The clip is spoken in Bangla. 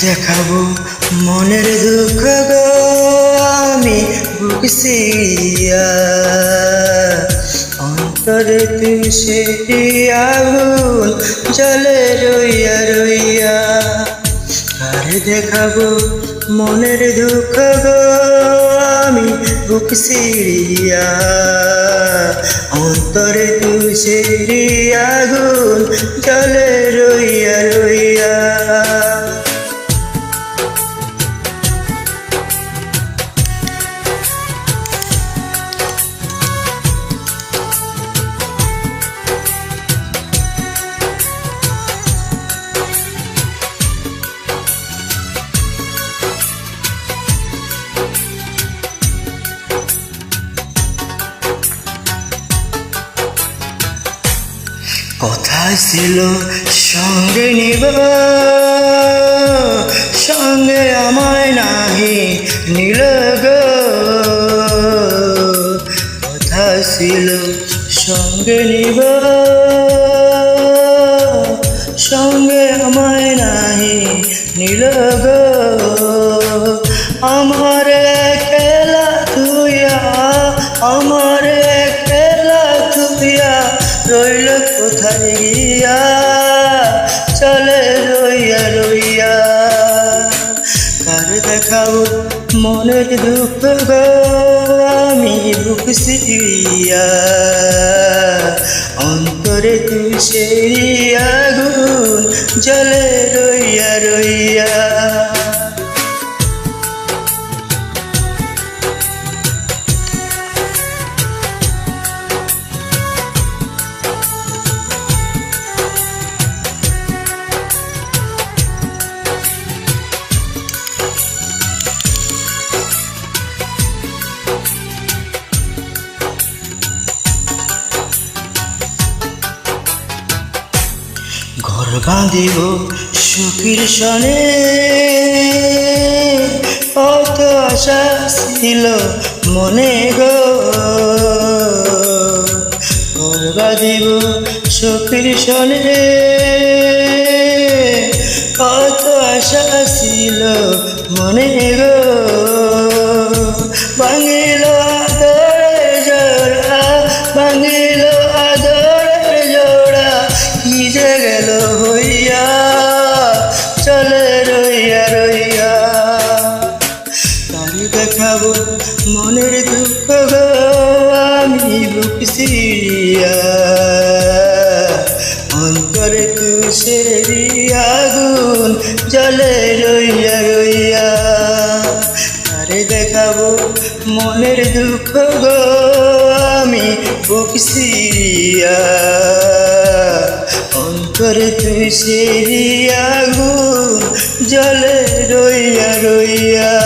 দেখাবো মনের দুঃখ গো আমি বুক সিরিয়া অন্তরে তুষে আগুন জলে রইয়া রইয়া। কার দেখাবো মনের দুঃখ গো আমি বুক সিরিয়া অন্তরে তুষে আগুন জলে রইয়া কথা ছিল সঙ্গে নিব, সঙ্গে আমায় নাহি নীল কথা ছিল সঙ্গে নিব, সঙ্গে আমায় নাহি নীল আমার রইল কোথায় গিয়া? চলে রইয়া রইয়া। কার দেখাবো মনের দুঃখ গো? আমি বুক সিরিয়া অন্তরে তুই সেই আগুন জলে রইয়া রইয়া। বাঁধিব সুখীর সনে। কত আশা ছিল মনে গো। বাঁধিব সুখীর সনে। কত আশা ছিল মনে গো। ভাঙিল সিরিয়া। অন্তরে তুষের আগুন জলে রইয়া রইয়া। তারে দেখাবো মনের দুঃখ গো, আমি বুক সিরিয়া। অন্তরে তুই আগুন জলে রইয়া রইয়া।